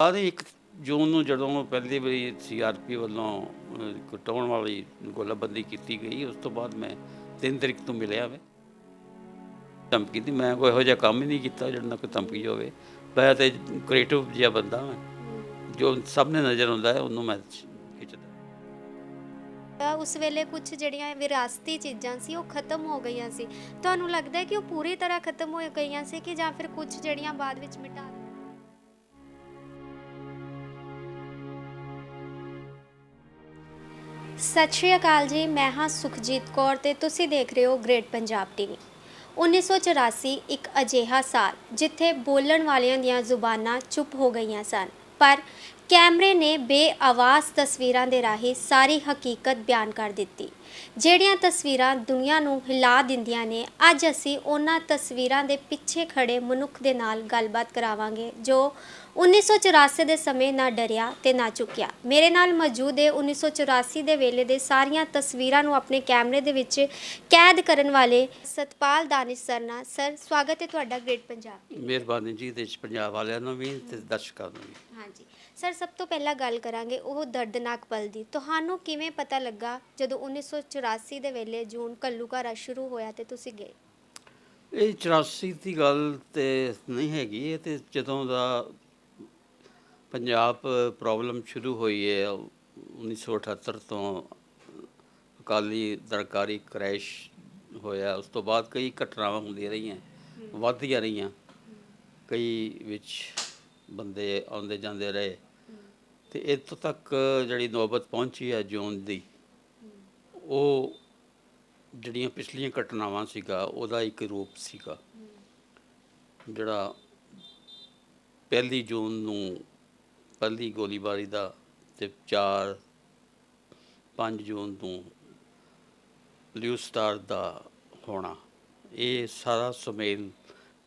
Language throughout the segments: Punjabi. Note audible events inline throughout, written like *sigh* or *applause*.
ਆਦੇ ਇੱਕ ਜੂਨ ਨੂੰ ਜਦੋਂ ਪਹਿਲੀ ਵਾਰੀ ਸੀਆਰਪੀ ਵੱਲੋਂ ਕਟਾਉਣ ਵਾਲੀ ਗੋਲਾਬੰਦੀ ਕੀਤੀ ਗਈ, ਉਸ ਤੋਂ ਬਾਅਦ ਮੈਂ 3 ਤਰੀਕ ਤੋਂ ਮਿਲਿਆ ਵੇ। ਧਮਕੀ ਦੀ ਮੈਂ ਕੋਈ ਇਹੋ ਜਿਹਾ ਕੰਮ ਹੀ ਨਹੀਂ ਕੀਤਾ ਜਿਹੜਾ ਨਾਲ ਕੋਈ ਧਮਕੀ ਹੋਵੇ। ਮੈਂ ਤੇ ਕ੍ਰੀਏਟਿਵ ਜਿਹਾ ਬੰਦਾ ਮੈਂ ਜੋ ਸਾਹਮਣੇ ਨਜ਼ਰ ਆਉਂਦਾ ਹੈ, ਉਹਨੂੰ ਮੈਂ ਖਿੱਚਦਾ। ਉਸ ਵੇਲੇ ਕੁਝ ਜਿਹੜੀਆਂ ਵਿਰਾਸਤੀ ਚੀਜ਼ਾਂ ਸੀ, ਉਹ ਖਤਮ ਹੋ ਗਈਆਂ ਸੀ। ਤੁਹਾਨੂੰ ਲੱਗਦਾ ਹੈ ਕਿ ਉਹ ਪੂਰੀ ਤਰ੍ਹਾਂ ਖਤਮ ਹੋ ਗਈਆਂ ਸੀ ਕਿ ਜਾਂ ਫਿਰ ਕੁਝ ਜਿਹੜੀਆਂ ਬਾਅਦ ਵਿੱਚ ਮਿਟਾ ਸਤਿ ਸ਼੍ਰੀ ਅਕਾਲ ਜੀ, ਮੈਂ ਹਾਂ ਸੁਖਜੀਤ ਕੌਰ ਤੇ ਤੁਸੀਂ ਦੇਖ ਰਹੇ ਹੋ ਗ੍ਰੇਟ ਪੰਜਾਬ ਟੀਵੀ 1984 ਇੱਕ ਅਜਿਹਾ ਸਾਲ ਜਿੱਥੇ ਬੋਲਣ ਵਾਲਿਆਂ ਦੀਆਂ ਜ਼ੁਬਾਨਾਂ ਚੁੱਪ ਹੋ ਗਈਆਂ ਸਨ। ਪਰ ਕੈਮਰੇ ਨੇ ਬੇਆਵਾਜ਼ ਤਸਵੀਰਾਂ ਦੇ ਰਾਹੀਂ ਸਾਰੀ ਹਕੀਕਤ ਬਿਆਨ ਕਰ ਦਿੱਤੀ। ਜਿਹੜੀਆਂ ਤਸਵੀਰਾਂ ਦੁਨੀਆ ਨੂੰ ਹਿਲਾ ਦਿੰਦੀਆਂ ਨੇ, ਅੱਜ ਅਸੀਂ ਉਹਨਾਂ ਤਸਵੀਰਾਂ ਦੇ ਪਿੱਛੇ ਖੜੇ ਮਨੁੱਖ ਦੇ ਨਾਲ ਗੱਲਬਾਤ ਕਰਾਵਾਂਗੇ, ਜੋ 1984 ਦੇ ਸਮੇਂ ਨਾ ਡਰਿਆ ਤੇ ਨਾ ਝੁਕਿਆ ਮੇਰੇ ਨਾਲ ਮੌਜੂਦ ਹੈ 1984 ਦੇ ਵੇਲੇ ਦੇ ਸਾਰੀਆਂ ਤਸਵੀਰਾਂ ਨੂੰ ਆਪਣੇ ਕੈਮਰੇ ਦੇ ਵਿੱਚ ਕੈਦ ਕਰਨ ਵਾਲੇ ਸਤਪਾਲ ਦਾਨਿਸ਼ ਸਰਨਾ ਸਰ ਸਵਾਗਤ ਹੈ ਤੁਹਾਡਾ ਗ੍ਰੇਟ ਪੰਜਾਬ। ਮਿਹਰਬਾਨੀ ਜੀ ਦੇ ਪੰਜਾਬ ਵਾਲਿਆਂ ਨੂੰ ਵੀ ਤੇ ਦਰਸ਼ਕਾਂ ਨੂੰ ਵੀ। ਹਾਂਜੀ। ਸਰ ਸਭ ਤੋਂ ਪਹਿਲਾਂ ਗੱਲ ਕਰਾਂਗੇ ਉਹ ਦਰਦਨਾਕ ਪਲ ਦੀ। ਤੁਹਾਨੂੰ ਕਿਵੇਂ ਪਤਾ ਲੱਗਾ ਜਦੋਂ 1984 ਦੇ ਵੇਲੇ ਜੂਨ ਕੱਲੂਕਾਰਾ ਸ਼ੁਰੂ ਹੋਇਆ ਤੇ ਤੁਸੀਂ ਗਏ? ਇਹ 84 ਦੀ ਗੱਲ ਤੇ ਨਹੀਂ ਹੈਗੀ ਇਹ ਤੇ ਜਦੋਂ ਦਾ ਪੰਜਾਬ ਪ੍ਰੋਬਲਮ ਸ਼ੁਰੂ ਹੋਈ ਹੈ 1978 ਤੋਂ ਅਕਾਲੀ ਦਰਕਾਰੀ ਕ੍ਰੈਸ਼ ਹੋਇਆ। ਉਸ ਤੋਂ ਬਾਅਦ ਕਈ ਘਟਨਾਵਾਂ ਹੁੰਦੀਆਂ ਰਹੀਆਂ ਵੱਧਦੀਆਂ ਰਹੀਆਂ। ਕਈ ਵਿੱਚ ਬੰਦੇ ਆਉਂਦੇ ਜਾਂਦੇ ਰਹੇ। ਤੇ ਇੱਥੋਂ ਤੱਕ ਜਿਹੜੀ ਨੌਬਤ ਪਹੁੰਚੀ ਹੈ ਜੂਨ ਦੀ ਉਹ ਜਿਹੜੀਆਂ ਪਿਛਲੀਆਂ ਘਟਨਾਵਾਂ ਸੀਗਾ ਉਹਦਾ ਇੱਕ ਰੂਪ ਸੀਗਾ। ਜਿਹੜਾ ਪਹਿਲੀ ਜੂਨ ਨੂੰ ਪਹਿਲੀ ਗੋਲੀਬਾਰੀ ਦਾ ਤੇ 4 5 ਜੂਨ ਨੂੰ ਬਲੂ ਸਟਾਰ ਦਾ ਹੋਣਾ। ਇਹ ਸਾਰਾ ਸੁਮੇਲ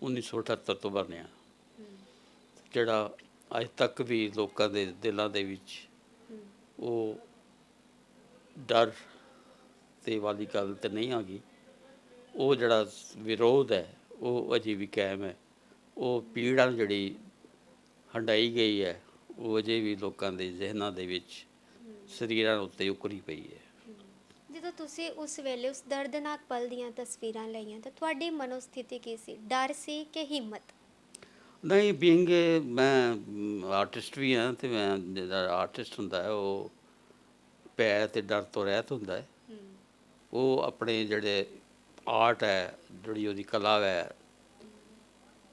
1978 ਤੋਂ ਬਣਿਆ। ਜਿਹੜਾ ਅੱਜ ਤੱਕ ਵੀ ਲੋਕਾਂ ਦੇ ਦਿਲਾਂ ਦੇ ਵਿੱਚ ਉਹ ਡਰ ਤੇ ਵਾਲੀ ਗੱਲ ਤੇ ਨਹੀਂ ਆ ਗਈ। ਉਹ ਜਿਹੜਾ ਵਿਰੋਧ ਹੈ, ਉਹ ਅਜੇ ਵੀ ਕਾਇਮ ਹੈ। ਉਹ ਪੀੜਾ ਜਿਹੜੀ ਹੰਡਾਈ ਗਈ ਹੈ ਉਹ ਅਜੇ ਵੀ ਲੋਕਾਂ ਦੇ ਜ਼ਿਹਨਾਂ ਦੇ ਵਿੱਚ ਸਰੀਰਾਂ ਉੱਤੇ ਉਕਰੀ ਪਈ ਹੈ। ਜਦੋਂ ਤੁਸੀਂ ਉਸ ਵੇਲੇ ਉਸ ਦਰਦਨਾਕ ਪਲ ਦੀਆਂ ਤਸਵੀਰਾਂ ਲਈਆਂ ਤਾਂ ਤੁਹਾਡੀ ਮਨੋਸਥਿਤੀ ਕੀ ਸੀ? ਡਰ ਸੀ ਕਿ ਹਿੰਮਤ? ਨਹੀਂ ਬੀਇੰਗ ਮੈਂ ਆਰਟਿਸਟ ਵੀ ਹਾਂ ਤੇ ਮੈਂ ਜਿਹੜਾ ਆਰਟਿਸਟ ਹੁੰਦਾ ਹੈ ਉਹ ਭੈ ਤੇ ਡਰ ਤੋਂ ਰਹਿਤ ਹੁੰਦਾ ਹੈ। ਉਹ ਆਪਣੇ ਜਿਹੜੇ ਆਰਟ ਹੈ ਜਿਹੜੀ ਉਹਦੀ ਕਲਾ ਹੈ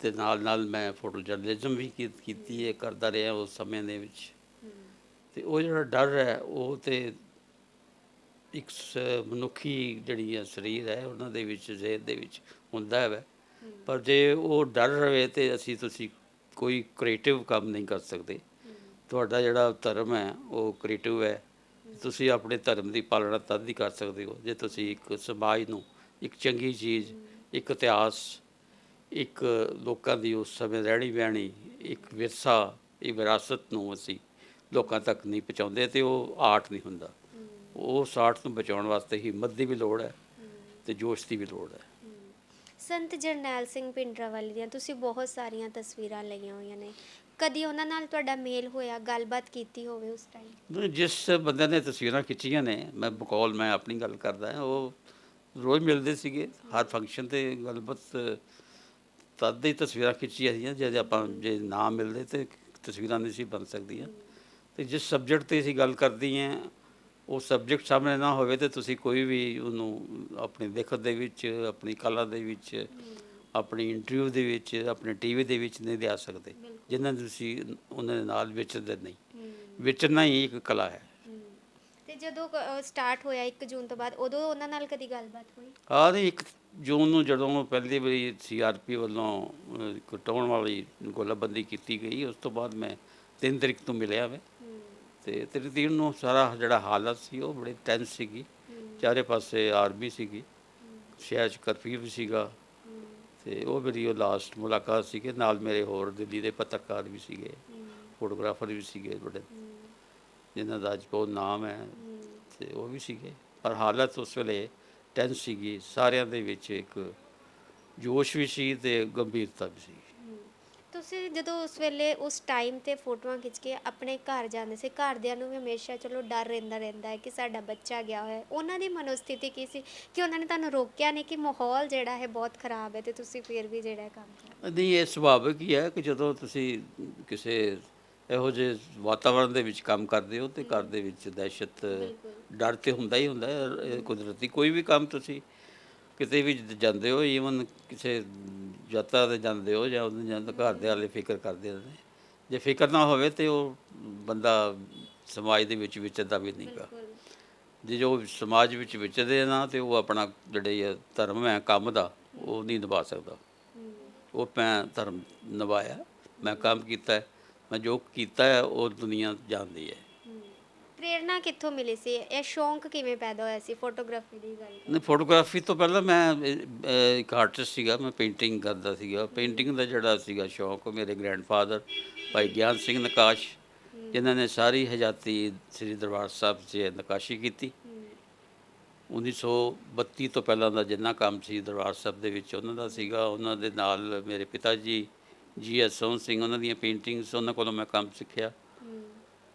ਤੇ ਨਾਲ ਨਾਲ ਮੈਂ ਫੋਟੋ ਜਰਨਲਿਜ਼ਮ ਵੀ ਕੀ- ਕੀਤੀ ਹੈ, ਕਰਦਾ ਰਿਹਾ ਉਸ ਸਮੇਂ ਦੇ ਵਿੱਚ। ਤੇ ਉਹ ਜਿਹੜਾ ਡਰ ਹੈ, ਉਹ ਤੇ ਇੱਕ ਸ- ਮਨੁੱਖੀ ਜਿਹੜੀ ਹੈ ਸਰੀਰ ਹੈ, ਉਹਨਾਂ ਦੇ ਵਿੱਚ ਜ਼ਹਿਨ ਦੇ ਵਿੱਚ ਹੁੰਦਾ ਹੈ। ਪਰ ਜੇ ਉਹ ਡਰ ਰਵੇ ਤੇ ਅਸੀਂ, ਤੁਸੀਂ ਕੋਈ ਕ੍ਰੀਏਟਿਵ ਕੰਮ ਨਹੀਂ ਕਰ ਸਕਦੇ। ਤੁਹਾਡਾ ਜਿਹੜਾ ਧਰਮ ਹੈ, ਉਹ ਕ੍ਰੀਏਟਿਵ ਹੈ। ਤੁਸੀਂ ਆਪਣੇ ਧਰਮ ਦੀ ਪਾਲਣਾ ਤਦ ਹੀ ਕਰ ਸਕਦੇ ਹੋ, ਜੇ ਤੁਸੀਂ ਇੱਕ ਸਮਾਜ ਨੂੰ, ਇੱਕ ਚੰਗੀ ਚੀਜ਼, ਇੱਕ ਇਤਿਹਾਸ ਇੱਕ ਲੋਕਾਂ ਦੀ ਉਸ ਸਮੇਂ ਰਹਿਣੀ ਬਹਿਣੀ ਇੱਕ ਵਿਰਸਾ ਇਹ ਵਿਰਾਸਤ ਨੂੰ ਅਸੀਂ ਲੋਕਾਂ ਤੱਕ ਨਹੀਂ ਪਹੁੰਚਾਉਂਦੇ ਤੇ ਉਹ ਆਰਟ ਨਹੀਂ ਹੁੰਦਾ। ਉਸ ਆਰਟ ਨੂੰ ਬਚਾਉਣ ਵਾਸਤੇ ਹਿੰਮਤ ਦੀ ਵੀ ਲੋੜ ਹੈ ਤੇ ਜੋਸ਼ ਦੀ ਵੀ ਲੋੜ ਹੈ। ਸੰਤ ਜਰਨੈਲ ਸਿੰਘ ਪਿੰਡਰਾਵਾਲੀ ਦੀਆਂ ਤੁਸੀਂ ਬਹੁਤ ਸਾਰੀਆਂ ਤਸਵੀਰਾਂ ਲਈਆਂ ਹੋਈਆਂ ਨੇ। ਕਦੀ ਉਹਨਾਂ ਨਾਲ ਤੁਹਾਡਾ ਮੇਲ ਹੋਇਆ ਗੱਲਬਾਤ ਕੀਤੀ ਹੋਵੇ ਉਸ ਟਾਈਮ ਜਿਸ ਬੰਦੇ ਨੇ ਤਸਵੀਰਾਂ ਖਿੱਚੀਆਂ ਨੇ ਮੈਂ ਬਕੌਲ ਮੈਂ ਆਪਣੀ ਗੱਲ ਕਰਦਾ ਉਹ ਰੋਜ਼ ਮਿਲਦੇ ਸੀਗੇ ਹਰ ਫੰਕਸ਼ਨ ਤੇ ਗੱਲਬਾਤ ਤਦ ਦੀ ਤਸਵੀਰਾਂ ਖਿੱਚੀਆਂ ਸੀ ਜੇ ਆਪਾਂ ਜੇ ਨਾ ਮਿਲਦੇ ਤੇ ਤਸਵੀਰਾਂ ਨਹੀਂ ਸੀ ਬਣ ਸਕਦੀਆਂ। ਤੇ ਜਿਸ ਸਬਜੈਕਟ ਤੇ ਅਸੀਂ ਗੱਲ ਕਰਦੀ ਹਾਂ ਉਹ ਸਬਜੈਕਟ ਸਾਹਮਣੇ ਨਾ ਹੋਵੇ ਤੇ ਤੁਸੀਂ ਕੋਈ ਵੀ ਉਹਨੂੰ ਆਪਣੀ ਲਿਖਤ ਦੇ ਵਿੱਚ ਆਪਣੀ ਕਲਾ ਦੇ ਵਿੱਚ ਆਪਣੀ ਇੰਟਰਵਿਊ ਦੇ ਵਿੱਚ ਆਪਣੇ ਟੀਵੀ ਦੇ ਵਿੱਚ ਨਹੀਂ ਲਿਆ ਸਕਦੇ। ਜਿਨ੍ਹਾਂ ਨੂੰ ਤੁਸੀਂ ਉਹਨਾਂ ਦੇ ਨਾਲ ਵਿਚਰਦੇ ਨਹੀਂ। ਵਿਚਰਨਾ ਹੀ ਇੱਕ ਕਲਾ ਹੈ। ਤੇ ਜਦੋਂ ਸਟਾਰਟ ਹੋਇਆ 1 ਜੂਨ ਤੋਂ ਬਾਅਦ ਉਦੋਂ ਉਹਨਾਂ ਨਾਲ ਕਦੀ ਗੱਲਬਾਤ ਹੋਈ? ਆਹ ਨਹੀਂ ਇੱਕ ਜੂਨ ਨੂੰ ਜਦੋਂ ਪਹਿਲੀ ਵਾਰੀ ਸੀਆਰਪੀ ਵੱਲੋਂ ਅਹ, ਕਟਾਉਣ ਵਾਲੀ ਗੋਲਾਬੰਦੀ ਕੀਤੀ ਗਈ ਉਸ ਤੋਂ ਬਾਅਦ ਮੈਂ 3 ਤਰੀਕ ਤੋਂ ਮਿਲਿਆ ਵੇ। ਤੇ ਤੇਰੀ ਤੀਨ ਨੂੰ ਸਾਰਾ ਜਿਹੜਾ ਹਾਲਤ ਸੀ ਉਹ ਬੜੀ ਟੈਂਸ ਸੀਗੀ। ਚਾਰੇ ਪਾਸੇ ਆਰਮੀ ਸੀਗੀ ਸ਼ਹਿਰ 'ਚ ਕਰਫਿਊ ਵੀ ਸੀਗਾ। ਤੇ ਉਹ ਮੇਰੀ ਉਹ ਲਾਸਟ ਮੁਲਾਕਾਤ ਸੀਗੇ ਨਾਲ ਮੇਰੇ ਹੋਰ ਦਿੱਲੀ ਦੇ ਪੱਤਰਕਾਰ ਵੀ ਸੀਗੇ ਫੋਟੋਗ੍ਰਾਫਰ ਵੀ ਸੀਗੇ ਬੜੇ ਜਿਨ੍ਹਾਂ ਦਾ ਅੱਜ ਬਹੁਤ ਨਾਮ ਹੈ। ਤੇ ਉਹ ਵੀ ਸੀਗੇ ਪਰ ਹਾਲਤ ਉਸ ਵੇਲੇ ਟੈਂਸ ਸੀਗੀ ਸਾਰਿਆਂ ਦੇ ਵਿੱਚ ਇੱਕ ਜੋਸ਼ ਵੀ ਸੀ ਤੇ ਗੰਭੀਰਤਾ ਵੀ ਸੀ ਤੁਸੀਂ ਜਦੋਂ ਉਸ ਵੇਲੇ ਉਸ ਟਾਈਮ ਤੇ ਫੋਟੋਆਂ ਖਿੱਚ ਕੇ ਆਪਣੇ ਘਰ ਜਾਂਦੇ ਸੀ ਘਰਦਿਆਂ ਨੂੰ ਵੀ ਹਮੇਸ਼ਾ ਚਲੋ ਡਰ ਰਹਿੰਦਾ ਰਹਿੰਦਾ ਹੈ ਕਿ ਸਾਡਾ ਬੱਚਾ ਗਿਆ ਹੋਇਆ ਹੈ। ਉਹਨਾਂ ਦੀ ਮਨੋਸਥਿਤੀ ਕੀ ਸੀ ਕਿ ਉਹਨਾਂ ਨੇ ਤੁਹਾਨੂੰ ਰੋਕਿਆ ਨਹੀਂ ਕਿ ਮਾਹੌਲ ਜਿਹੜਾ ਹੈ ਬਹੁਤ ਖਰਾਬ ਹੈ ਤੇ ਤੁਸੀਂ ਫਿਰ ਵੀ ਜਿਹੜਾ ਕੰਮ ਕਰ? ਨਹੀਂ ਇਹ ਸੁਭਾਵਿਕ ਹੀ ਹੈ ਕਿ ਜਦੋਂ ਤੁਸੀਂ ਕਿਸੇ ਇਹੋ ਜਿਹੇ ਵਾਤਾਵਰਣ ਦੇ ਵਿੱਚ ਕੰਮ ਕਰਦੇ ਹੋ ਤੇ ਘਰ ਦੇ ਵਿੱਚ ਦਹਿਸ਼ਤ ਡਰ ਤੇ ਹੁੰਦਾ ਹੀ ਹੁੰਦਾ ਹੈ ਇਹ ਕੁਦਰਤੀ ਕੋਈ ਵੀ ਕੰਮ ਤੁਸੀਂ ਕਿਤੇ ਵੀ ਜਾਂਦੇ ਹੋ ਈਵਨ ਕਿਸੇ ਯਾਤਰਾ ਤੇ ਜਾਂਦੇ ਹੋ ਜਾਂ ਉਹਦੇ ਜਾਂ ਘਰ ਦੇ ਵਾਲੇ ਫਿਕਰ ਕਰਦੇ ਨੇ। ਜੇ ਫਿਕਰ ਨਾ ਹੋਵੇ ਤੇ ਉਹ ਬੰਦਾ ਸਮਾਜ ਦੇ ਵਿੱਚ ਵਿਚਰਦਾ ਵੀ ਨਹੀਂਗਾ ਜੇ ਜੋ ਸਮਾਜ ਵਿੱਚ ਵਿਚਰਦੇ ਨਾ ਤੇ ਉਹ ਆਪਣਾ ਜਿਹੜੇ ਧਰਮ ਹੈ ਕੰਮ ਦਾ ਉਹ ਨਹੀਂ ਨਿਭਾ ਸਕਦਾ। ਉਹ ਮੈਂ ਧਰਮ ਨਿਭਾਇਆ ਮੈਂ ਕੰਮ ਕੀਤਾ। ਮੈਂ ਜੋ ਕੀਤਾ ਹੈ ਉਹ ਦੁਨੀਆ ਜਾਣਦੀ ਹੈ। ਪ੍ਰੇਰਣਾ ਕਿੱਥੋਂ ਮਿਲੀ ਸੀ? ਇਹ ਸ਼ੌਂਕ ਕਿਵੇਂ ਪੈਦਾ ਹੋਇਆ ਸੀ ਫੋਟੋਗ੍ਰਾਫੀ ਦੀ ਗੱਲ ਨਹੀਂ ਫੋਟੋਗ੍ਰਾਫੀ ਤੋਂ ਪਹਿਲਾਂ ਮੈਂ ਅਹ, ਇੱਕ ਆਰਟਿਸਟ ਸੀਗਾ ਮੈਂ ਪੇਂਟਿੰਗ ਕਰਦਾ ਸੀਗਾ। ਪੇਂਟਿੰਗ ਦਾ ਜਿਹੜਾ ਸੀਗਾ ਸ਼ੌਕ ਉਹ ਮੇਰੇ ਗ੍ਰੈਂਡਫਾਦਰ ਭਾਈ ਗਿਆਨ ਸਿੰਘ ਨਕਾਸ਼ ਜਿਨ੍ਹਾਂ ਨੇ ਸਾਰੀ ਹਜਾਤੀ ਸ੍ਰੀ ਦਰਬਾਰ ਸਾਹਿਬ 'ਚ ਨਕਾਸ਼ੀ ਕੀਤੀ। 1932 ਤੋਂ ਪਹਿਲਾਂ ਦਾ ਜਿੰਨਾ ਕੰਮ ਸੀ ਦਰਬਾਰ ਸਾਹਿਬ ਦੇ ਵਿੱਚ ਉਹਨਾਂ ਦਾ ਸੀਗਾ। ਉਹਨਾਂ ਦੇ ਨਾਲ ਮੇਰੇ ਪਿਤਾ ਜੀ ਜੀ ਐਸ ਸੋਹਣ ਸਿੰਘ ਉਹਨਾਂ ਦੀਆਂ ਪੇਂਟਿੰਗਸ ਉਹਨਾਂ ਕੋਲੋਂ ਮੈਂ ਕੰਮ ਸਿੱਖਿਆ।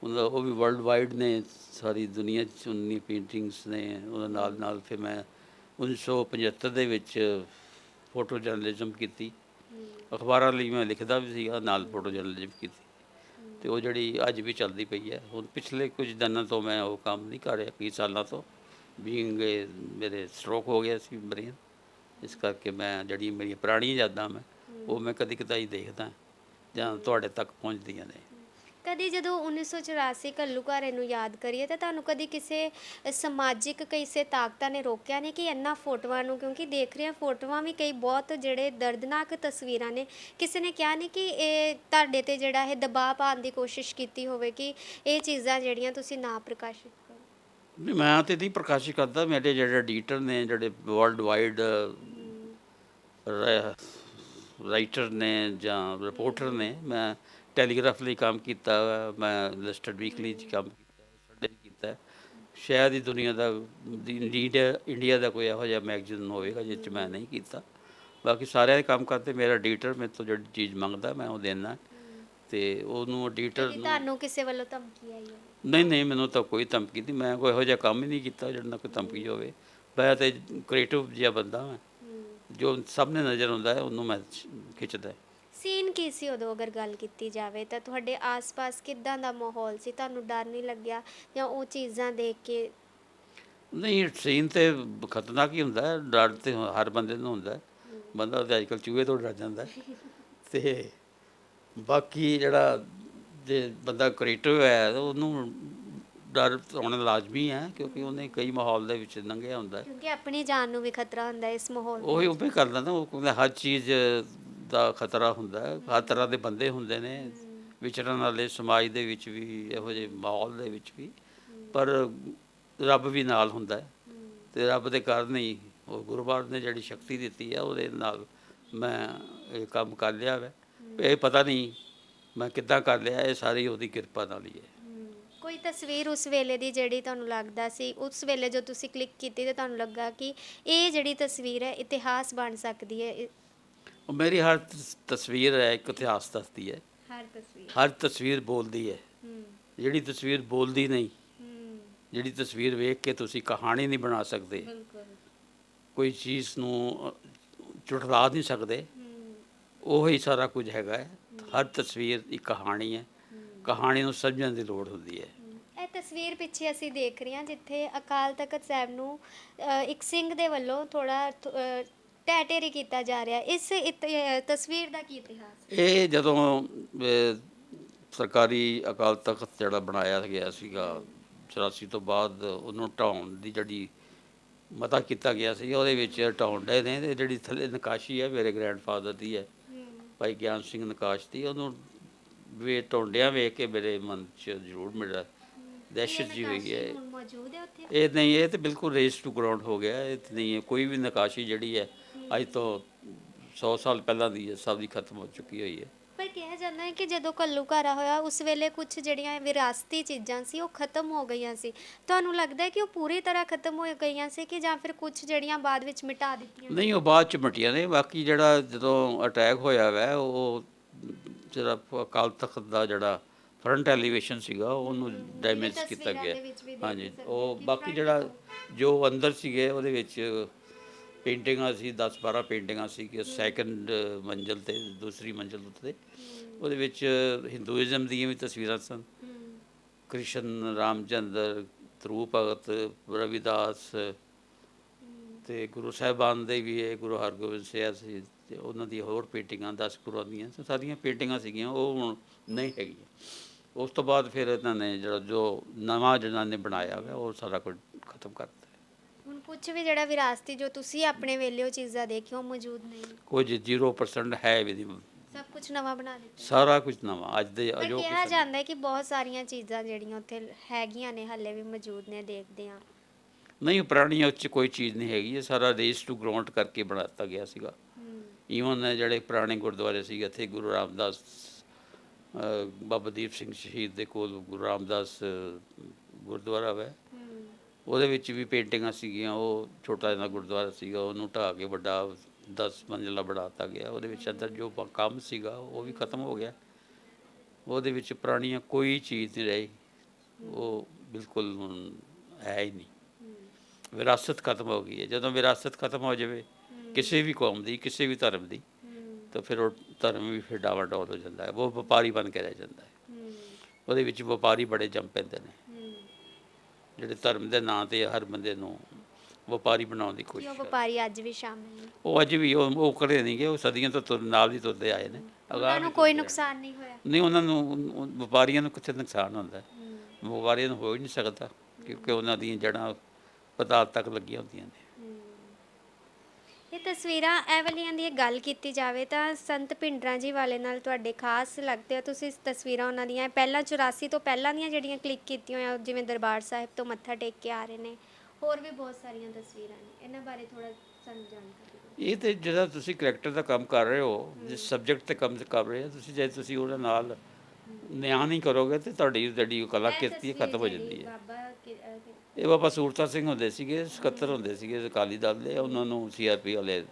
ਉਹਨਾਂ ਉਹ ਵੀ ਵਰਲਡ ਵਾਈਡ ਨੇ ਸਾਰੀ ਦੁਨੀਆ 'ਚ ਉਨੀ ਪੇਂਟਿੰਗਸ ਨੇ ਉਹਦੇ ਨਾਲ ਨਾਲ ਫਿਰ ਮੈਂ 1975 ਦੇ ਵਿੱਚ ਫੋਟੋ ਜਰਨਲਿਜ਼ਮ ਕੀਤੀ। ਅਖਬਾਰਾਂ ਲਈ ਮੈਂ ਲਿਖਦਾ ਵੀ ਸੀਗਾ ਨਾਲ ਫੋਟੋ ਜਰਨਲਿਜ਼ਮ ਕੀਤੀ। ਤੇ ਉਹ ਜਿਹੜੀ ਅੱਜ ਵੀ ਚੱਲਦੀ ਪਈ ਹੈ ਹੁਣ ਪਿਛਲੇ ਕੁਝ ਦਿਨਾਂ ਤੋਂ ਮੈਂ ਉਹ ਕੰਮ ਨਹੀਂ ਕਰ ਰਿਹਾ ਕਈ ਸਾਲਾਂ ਤੋਂ। ਬੀਇੰਗ ਮੇਰੇ ਸਟ੍ਰੋਕ ਹੋ ਗਿਆ ਸੀ ਬ੍ਰੇਨ ਇਸ ਕਰਕੇ ਮੈਂ ਜਿਹੜੀ ਮੇਰੀਆਂ ਪੁਰਾਣੀਆਂ ਯਾਦਾਂ ਮੈਂ ਉਹ ਮੈਂ ਕਦੀ ਕਦਾਈ ਦੇਖਦਾ ਜਾਂ ਤੁਹਾਡੇ ਤੱਕ ਪਹੁੰਚਦੀਆਂ ਨੇ। ਕਦੀ ਜਦੋਂ 1984 ਘੱਲੂਘਾਰੇ ਨੂੰ ਯਾਦ ਕਰੀਏ ਤਾਂ ਤੁਹਾਨੂੰ ਕਦੀ ਕਿਸੇ ਸਮਾਜਿਕ ਕਿਸੇ ਤਾਕਤਾਂ ਨੇ ਰੋਕਿਆ ਨਹੀਂ ਕਿ ਇਹਨਾਂ ਫੋਟੋਆਂ ਨੂੰ? ਕਿਉਂਕਿ ਦੇਖ ਰਹੇ ਹਾਂ ਫੋਟੋਆਂ ਵੀ ਕਈ ਬਹੁਤ ਜਿਹੜੇ ਦਰਦਨਾਕ ਤਸਵੀਰਾਂ ਨੇ। ਕਿਸੇ ਨੇ ਕਿਹਾ ਨਹੀਂ ਕਿ ਇਹ ਤੁਹਾਡੇ ਤੇ ਜਿਹੜਾ ਇਹ ਦਬਾਅ ਪਾਉਣ ਦੀ ਕੋਸ਼ਿਸ਼ ਕੀਤੀ ਹੋਵੇ ਕਿ ਇਹ ਚੀਜ਼ਾਂ ਜਿਹੜੀਆਂ ਤੁਸੀਂ ਨਾ ਪ੍ਰਕਾਸ਼ਿਤ ਕਰੋ। ਨਹੀਂ ਮੈਂ ਤੇ ਨਹੀਂ ਪ੍ਰਕਾਸ਼ਿਤ ਕਰਦਾ। ਮੇਰੇ ਜਿਹੜੇ ਐਡੀਟਰ ਨੇ ਜਿਹੜੇ ਵਰਲਡ ਵਾਈਡ ਰਾਈਟਰ ਨੇ ਜਾਂ ਰਿਪੋਰਟਰ ਨੇ ਮੈਂ ਟੈਲੀਗ੍ਰਾਫ ਲਈ ਕੰਮ ਕੀਤਾ ਮੈਂ ਲਿਸਟਡ ਵੀਕਲੀ 'ਚ ਕੰਮ ਕੀਤਾ ਸੰਡੇ ਕੀਤਾ ਸ਼ਾਇਦ ਹੀ ਦੁਨੀਆ ਦਾ ਦੀ- ਇੰਡੀਆ ਦਾ ਕੋਈ ਇਹੋ ਜਿਹਾ ਮੈਗਜ਼ੀਨ ਹੋਵੇਗਾ ਜਿਸ 'ਚ ਮੈਂ ਨਹੀਂ ਕੀਤਾ। ਬਾਕੀ ਸਾਰਿਆਂ ਦੇ ਕੰਮ ਕਰਦੇ ਮੇਰਾ ਐਡੀਟਰ ਮੇਰੇ ਤੋਂ ਜਿਹੜੀ ਚੀਜ਼ ਮੰਗਦਾ ਮੈਂ ਉਹ ਦੇਣਾ ਤੇ ਉਹਨੂੰ ਐਡੀਟਰ ਨੂੰ ਤੁਹਾਨੂੰ ਕਿਸੇ ਵੱਲੋਂ ਧਮਕੀ ਆਈ ਹੈ ਨਹੀਂ ਨਹੀਂ ਮੈਨੂੰ ਤਾਂ ਕੋਈ ਧਮਕੀ ਨਹੀਂ ਮੈਂ ਕੋਈ ਇਹੋ ਜਿਹਾ ਕੰਮ ਹੀ ਨਹੀਂ ਕੀਤਾ ਜਿਹੜਾ ਨਾਲ ਕੋਈ ਧਮਕੀ ਹੋਵੇ। ਮੈਂ ਤੇ ਕ੍ਰੀਏਟਿਵ ਜਿਹਾ ਬੰਦਾ ਹਾਂ। ਜੋ ਸਾਹਮਣੇ ਨਜ਼ਰ ਆਉਂਦਾ ਹੈ ਉਹਨੂੰ ਮੈਂ ਖਿੱਚਦਾ ਸੀਨ ਕੀ ਸੀ ਉਦੋਂ ਅਗਰ ਗੱਲ ਕੀਤੀ ਜਾਵੇ? ਤਾਂ ਤੁਹਾਡੇ ਆਸ-ਪਾਸ ਕਿੱਦਾਂ ਦਾ ਮਾਹੌਲ ਸੀ? ਤੁਹਾਨੂੰ ਡਰ ਨਹੀਂ ਲੱਗਿਆ? ਜਾਂ ਉਹ ਚੀਜ਼ਾਂ ਦੇਖ ਕੇ? ਨਹੀਂ ਸੀਨ ਤੇ ਖਤਰਨਾਕ ਹੀ ਹੁੰਦਾ ਹੈ। ਡਰ ਤੇ ਹਰ ਬੰਦੇ ਨੂੰ ਹੁੰਦਾ ਹੈ। ਬੰਦਾ ਤੇ ਅੱਜਕੱਲ ਚੂਹੇ ਤੋਂ ਡਰ ਜਾਂਦਾ ਹੈ। *laughs* ਤੇ ਬਾਕੀ ਜਿਹੜਾ ਜੇ ਬੰਦਾ ਕ੍ਰੀਏਟਿਵ ਹੈ ਉਹਨੂੰ ਡਰ ਹੋਣਾ ਲਾਜ਼ਮੀ ਹੈ ਕਿਉਂਕਿ ਉਹਨੇ ਕਈ ਮਾਹੌਲ ਦੇ ਵਿੱਚ ਲੰਘਿਆ ਹੁੰਦਾ ਹੈ। ਕਿਉਂਕਿ ਆਪਣੀ ਜਾਨ ਨੂੰ ਵੀ ਖਤਰਾ ਹੁੰਦਾ ਹੈ ਇਸ ਮਾਹੌਲ ਉਹੀ ਉਵੇਂ ਕਰਦਾ ਨਾ ਉਹ ਕਹਿੰਦਾ ਹਰ ਚੀਜ਼ ਦਾ ਖਤਰਾ ਹੁੰਦਾ ਹੈ ਹਰ ਤਰ੍ਹਾਂ ਦੇ ਬੰਦੇ ਹੁੰਦੇ ਨੇ ਵਿਚਰਨ ਵਾਲੇ ਸਮਾਜ ਦੇ ਵਿੱਚ ਵੀ ਇਹੋ ਜਿਹੇ ਮਾਹੌਲ ਦੇ ਵਿੱਚ ਵੀ। ਪਰ ਰੱਬ ਵੀ ਨਾਲ ਹੁੰਦਾ ਹੈ ਤੇ ਰੱਬ ਦੇ ਕਾਰਨ ਹੀ ਉਹ ਗੁਰਬਾਰ ਨੇ ਜਿਹੜੀ ਸ਼ਕਤੀ ਦਿੱਤੀ ਹੈ ਉਹਦੇ ਨਾਲ ਮੈਂ ਇਹ ਕੰਮ ਕਰ ਲਿਆ ਵੈ। ਇਹ ਪਤਾ ਨਹੀਂ ਮੈਂ ਕਿੱਦਾਂ ਕਰ ਲਿਆ ਇਹ ਸਾਰੀ ਉਹਦੀ ਕਿਰਪਾ ਨਾਲ ਹੀ ਹੈ। ਕੋਈ ਤਸਵੀਰ ਉਸ ਵੇਲੇ ਦੀ ਜਿਹੜੀ ਤੁਹਾਨੂੰ ਲੱਗਦਾ ਸੀ ਉਸ ਵੇਲੇ ਜੋ ਤੁਸੀਂ ਕਲਿੱਕ ਕੀਤੀ ਤੇ ਤੁਹਾਨੂੰ ਲੱਗਾ ਕਿ ਇਹ ਜਿਹੜੀ ਤਸਵੀਰ ਹੈ ਇਤਿਹਾਸ ਬਣ ਸਕਦੀ ਹੈ। ਇਹ- ਉਹ ਮੇਰੀ ਹਰ ਤਸ- ਤਸਵੀਰ ਹੈ ਇੱਕ ਇਤਿਹਾਸ ਦੱਸਦੀ ਹੈ। ਹਰ ਤਸਵੀਰ। ਹਰ ਤਸਵੀਰ ਬੋਲਦੀ ਹੈ। ਜਿਹੜੀ ਤਸਵੀਰ ਬੋਲਦੀ ਨਹੀਂ ਜਿਹੜੀ ਤਸਵੀਰ ਵੇਖ ਕੇ ਤੁਸੀਂ ਕਹਾਣੀ ਨਹੀਂ ਬਣਾ ਸਕਦੇ। ਬਿਲਕੁਲ। ਕੋਈ ਚੀਜ਼ ਨੂੰ ਅ, ਝੁਠਲਾ ਨਹੀਂ ਸਕਦੇ। ਹਮ ਉਹ ਹੀ ਸਾਰਾ ਕੁਝ ਹੈਗਾ ਹੈ। ਹਰ ਤਸਵੀਰ ਇੱਕ ਕਹਾਣੀ ਹੈ। ਕਹਾਣੀ ਨੂੰ ਸਮਝਣ ਦੀ ਲੋੜ ਹੁੰਦੀ ਹੈ। ਤਸਵੀਰ ਪਿੱਛੇ ਅਸੀਂ ਦੇਖ ਰਹੇ ਹਾਂ ਜਿੱਥੇ ਅਕਾਲ ਤਖਤ ਸਾਹਿਬ ਨੂੰ ਅ, ਇੱਕ ਸਿੰਘ ਦੇ ਵੱਲੋਂ ਥੋੜਾ ਟੈਟੇਰੀ ਕੀਤਾ ਜਾ ਰਿਹਾ। ਇਸ ਇਤ- ਅ, ਤਸਵੀਰ ਦਾ ਕੀ ਇਤਿਹਾਸ? ਇਹ ਜਦੋਂ ਸਰਕਾਰੀ ਅਕਾਲ ਤਖਤ ਜਿਹੜਾ ਬਣਾਇਆ ਗਿਆ ਸੀਗਾ 84 ਤੋਂ ਬਾਅਦ ਉਹਨੂੰ ਢਾਉਣ ਦੀ ਜਿਹੜੀ ਮਤਾ ਕੀਤਾ ਗਿਆ ਸੀ ਉਹਦੇ ਵਿੱਚ ਢਾਉਣ ਦੇ ਨੇ ਤੇ ਜਿਹੜੀ ਥੱਲੇ ਨਕਾਸ਼ੀ ਹੈ ਮੇਰੇ ਗ੍ਰੈਂਡਫਾਦਰ ਦੀ ਹੈ। ਭਾਈ ਗਿਆਨ ਸਿੰਘ ਨਕਾਸ਼ ਦੀ ਉਹਨੂੰ ਵੇ ਟੋਂਡਿਆਂ ਵੇਖ ਕੇ ਮੇਰੇ ਮਨ 'ਚ ਜ਼ਰੂਰ ਮੇਰਾ ਦਹਿਸ਼ਤ ਜੀ ਹੋਈ ਹੈ। ਹੁਣ ਮੌਜੂਦ ਹੈ ਉੱਥੇ? ਇਹ ਨਹੀਂ ਇਹ ਤੇ ਬਿਲਕੁਲ ਰੇਸ ਟੂ ਗਰਾਊਂਡ ਹੋ ਗਿਆ ਇਹ ਤੇ ਨਹੀਂ ਹੈ। ਕੋਈ ਵੀ ਨਕਾਸ਼ੀ ਜਿਹੜੀ ਹੈ ਅੱਜ ਤੋਂ 100 ਸਾਲ ਪਹਿਲਾਂ ਦੀ ਹੈ ਸਭ ਦੀ ਖਤਮ ਹੋ ਚੁੱਕੀ ਹੋਈ ਹੈ। ਪਰ ਕਿਹਾ ਜਾਂਦਾ ਹੈ ਕਿ ਜਦੋਂ ਘੱਲੂਘਾਰਾ ਹੋਇਆ ਉਸ ਵੇਲੇ ਕੁਝ ਜਿਹੜੀਆਂ ਵਿਰਾਸਤੀ ਚੀਜ਼ਾਂ ਸੀ ਉਹ ਖਤਮ ਹੋ ਗਈਆਂ ਸੀ। ਤੁਹਾਨੂੰ ਲੱਗਦਾ ਹੈ ਕਿ ਉਹ ਪੂਰੀ ਤਰ੍ਹਾਂ ਖਤਮ ਹੋ ਗਈਆਂ ਸੀ ਕਿ ਜਾਂ ਫਿਰ ਕੁਝ ਜਿਹੜੀਆਂ ਬਾਅਦ ਵਿੱਚ ਮਿਟਾ ਦਿੱਤੀਆਂ ਨਹੀਂ ਉਹ ਬਾਅਦ ਚ ਮਟੀਆਂ ਨੇ। ਬਾਕੀ ਜਿਹੜਾ ਜਦੋਂ ਅਟੈਕ ਹੋਇਆ ਵੈ ਉਹ ਜਿਹੜਾ ਅਕਾਲ ਤਖਤ ਦਾ ਜਿਹੜਾ ਫਰੰਟ ਐਲੀਵੇਸ਼ਨ ਸੀਗਾ ਉਹਨੂੰ ਡੈਮੇਜ ਕੀਤਾ ਗਿਆ। ਹਾਂਜੀ ਉਹ ਬਾਕੀ ਜਿਹੜਾ ਜੋ ਅੰਦਰ ਸੀਗੇ ਉਹਦੇ ਵਿੱਚ ਪੇਂਟਿੰਗਾਂ ਸੀ 10 12 ਪੇਂਟਿੰਗਾਂ ਸੀ ਕਿ ਸੈਕੰਡ ਮੰਜ਼ਲ ਤੇ ਦੂਸਰੀ ਮੰਜ਼ਲ ਉੱਤੇ ਉਹਦੇ ਵਿੱਚ ਹਿੰਦੂਇਜ਼ਮ ਦੀਆਂ ਵੀ ਤਸਵੀਰਾਂ ਸਨ। ਕ੍ਰਿਸ਼ਨ ਰਾਮਚੰਦਰ ਧਰੂ ਭਗਤ ਰਵਿਦਾਸ ਤੇ ਗੁਰੂ ਸਾਹਿਬਾਨ ਦੇ ਵੀ ਹੈ ਗੁਰੂ ਹਰਗੋਬਿੰਦ ਸਾਹਿਬ ਸੀ ਤੇ ਉਹਨਾਂ ਦੀ ਹੋਰ ਪੇਂਟਿੰਗਾਂ 10 ਗੁਰੂਆਂ ਦੀਆਂ ਸਾਰੀਆਂ ਪੇਂਟਿੰਗਾਂ ਸੀਗੀਆਂ ਉਹ ਹੁਣ ਨਹੀਂ ਹੈਗੀਆਂ। ਉਸ ਤੋਂ ਬਾਅਦ ਫਿਰ ਇਹਨਾਂ ਨੇ ਜਿਹੜਾ ਜੋ ਨਵਾਂ ਜਿਹਨਾਂ ਨੇ ਬਣਾਇਆ ਹੋਇਆ ਉਹ ਸਾਰਾ ਕੁਝ ਖਤਮ ਕਰਤਾ ਹੁਣ ਕੁਝ ਵੀ ਜਿਹੜਾ ਵਿਰਾਸਤੀ ਜੋ ਤੁਸੀਂ ਆਪਣੇ ਵੇਲੇ ਉਹ ਚੀਜ਼ਾਂ ਉਹ ਮੌਜੂਦ ਨਹੀਂ। ਕੁਝ 0% ਹੈ ਵੀ ਨਹੀਂ। ਸਭ ਕੁਝ ਨਵਾਂ ਬਣਾ ਦਿੱਤਾ। ਸਾਰਾ ਕੁਝ ਨਵਾਂ ਅੱਜ ਦੇ ਪਰ ਜੋ ਕਿਹਾ ਜਾਂਦਾ ਹੈ ਕਿ ਬਹੁਤ ਸਾਰੀਆਂ ਚੀਜ਼ਾਂ ਜਿਹੜੀਆਂ ਉੱਥੇ ਹੈਗੀਆਂ ਨੇ ਹੱਲੇ ਵੀ ਮੌਜੂਦ ਨੇ ਦੇਖਦੇ ਆ ਨਹੀਂ ਪੁਰਾਣੀਆਂ ਉੱਚ ਕੋਈ ਚੀਜ਼ ਨਹੀਂ ਹੈਗੀ ਇਹ ਸਾਰਾ ਰੇਸ ਟੂ ਗਰਾਊਂਡ ਕਰਕੇ ਬਣਾਤਾ ਗਿਆ ਸੀਗਾ। ਈਵਨ ਜਿਹੜੇ ਪੁਰਾਣੇ ਗੁਰਦੁਆਰੇ ਸੀ ਇੱਥੇ ਗੁਰੂ ਰਾਮਦਾਸ ਬਾਬਾ ਦੀਪ ਸਿੰਘ ਸ਼ਹੀਦ ਦੇ ਕੋਲ ਗੁਰੂ ਰਾਮਦਾਸ ਗੁਰਦੁਆਰਾ ਹੈ। ਉਹਦੇ ਵਿੱਚ ਵੀ ਪੇਂਟਿੰਗਾਂ ਸੀਗੀਆਂ ਉਹ ਛੋਟਾ ਜਿਹਾ ਗੁਰਦੁਆਰਾ ਸੀਗਾ ਉਹਨੂੰ ਢਾਹ ਕੇ ਵੱਡਾ 10 ਮੰਜ਼ਿਲਾ ਬਣਾਤਾ ਗਿਆ। ਉਹਦੇ ਵਿੱਚ ਅੰਦਰ ਜੋ ਕੰਮ ਸੀਗਾ ਉਹ ਵੀ ਖਤਮ ਹੋ ਗਿਆ। ਉਹਦੇ ਵਿੱਚ ਪੁਰਾਣੀਆਂ ਕੋਈ ਚੀਜ਼ ਨਹੀਂ ਰਹੀ। ਉਹ ਬਿਲਕੁਲ ਹੁਣ ਹੈ ਹੀ ਨਹੀਂ। ਵਿਰਾਸਤ ਖਤਮ ਹੋ ਗਈ ਹੈ। ਜਦੋਂ ਵਿਰਾਸਤ ਖਤਮ ਹੋ ਜਾਵੇ ਕਿਸੇ ਵੀ ਕੌਮ ਦੀ ਕਿਸੇ ਵੀ ਧਰਮ ਦੀ ਤਾਂ ਫਿਰ ਉਹ ਧਰਮ ਵੀ ਫਿਰ ਡਾਵਾਡੋਲ ਹੋ ਜਾਂਦਾ ਹੈ। ਉਹ ਵਪਾਰੀ ਬਣ ਕੇ ਰਹਿ ਜਾਂਦਾ ਹੈ। ਉਹਦੇ ਵਿੱਚ ਵਪਾਰੀ ਬੜੇ ਜੰਮ ਪੈਂਦੇ ਨੇ। ਜਿਹੜੇ ਧਰਮ ਦੇ ਨਾਂ ਤੇ ਹਰ ਬੰਦੇ ਨੂੰ ਵਪਾਰੀ ਬਣਾਉਣ ਦੀ ਉਹ ਕੋਸ਼ਿਸ਼ ਕਰਦੇ। ਵਪਾਰੀ ਅੱਜ ਵੀ ਸ਼ਾਮਿਲ ਨੇ? ਉਹ ਅੱਜ ਵੀ ਉਹ ਉਹ ਕਰੇ ਨਹੀਂਗੇ ਉਹ ਸਦੀਆਂ ਤੋਂ ਤੁਰ- ਨਾਲ ਹੀ ਤੁਰਦੇ ਆਏ ਨੇ। ਉਹਨਾਂ ਨੂੰ ਕੋਈ। ਨੁਕਸਾਨ ਨਹੀਂ ਹੋਇਆ? ਨਹੀਂ ਉਹਨਾਂ ਨੂੰ ਉਹ- ਵਪਾਰੀਆਂ ਨੂੰ ਕਿੱਥੇ ਨੁਕਸਾਨ ਹੁੰਦਾ? ਵਪਾਰੀਆਂ ਨੂੰ ਹੋ ਹੀ ਨਹੀਂ ਸਕਦਾ ਕਿਉਂਕਿ ਉਹਨਾਂ ਦੀਆਂ ਜੜ੍ਹਾਂ ਪਤਾਲ ਤੱਕ ਲੱਗੀਆਂ ਹੁੰਦੀਆਂ ਨੇ। ਇਹ ਤਸਵੀਰਾਂ ਇਹ ਵਾਲੀਆਂ ਦੀ ਗੱਲ ਕੀਤੀ ਜਾਵੇ ਤਾਂ ਸੰਤ ਭਿੰਡਰਾਂ ਜੀ ਵਾਲੇ ਨਾਲ ਤੁਹਾਡੇ ਖਾਸ ਲੱਗਦੇ ਆ। ਤੁਸੀਂ ਇਸ ਤਸਵੀਰਾਂ ਉਹਨਾਂ ਦੀਆਂ ਇਹ ਪਹਿਲਾਂ 84 ਤੋਂ ਪਹਿਲਾਂ ਦੀਆਂ ਜਿਹੜੀਆਂ ਕਲਿੱਕ ਕੀਤੀਆਂ ਹੋਈਆਂ ਜਿਵੇਂ ਦਰਬਾਰ ਸਾਹਿਬ ਤੋਂ ਮੱਥਾ ਟੇਕ ਕੇ ਆ ਰਹੇ ਨੇ। ਹੋਰ ਵੀ ਬਹੁਤ ਸਾਰੀਆਂ ਤਸਵੀਰਾਂ ਨੇ। ਇਹਨਾਂ ਬਾਰੇ ਥੋੜਾ ਸਾਨੂੰ ਜਾਣਕਾਰੀ ਦਿਓ। ਇਹ ਤੇ ਜਿਹੜਾ ਤੁਸੀਂ ਕਰੈਕਟਰ ਦਾ ਕੰਮ ਕਰ ਰਹੇ ਹੋ ਜਿਸ ਸਬਜੈਕਟ ਤੇ ਕੰਮ ਕਰ ਰਹੇ ਹੋ ਤੁਸੀਂ ਜੇ ਤੁਸੀਂ ਉਹਦੇ ਨਾਲ ਨਿਆਂ ਨਹੀਂ ਕਰੋਗੇ ਤੇ ਤੁਹਾਡੀ ਜਿਹੜੀ ਉਹ ਕਲਾ ਇਹ ਕਿਰਤੀ ਹੈ ਤਸਵੀਰ ਖਤਮ ਹੋ ਜਿਹੜੀ ਜਾਂਦੀ ਹੈ। ਬਾਬਾ ਕਿ- ਅਹ ਕਿ- ਇਹ ਬਾਬਾ ਸੂਰਤਾ ਸਿੰਘ ਹੁੰਦੇ ਸੀਗੇ ਸਕੱਤਰ ਹੁੰਦੇ ਸੀਗੇ ਅਕਾਲੀ ਦਲ ਦੇ ਉਹਨਾਂ ਨੂੰ ਸੀਆਰਪੀ ਵਾਲੇ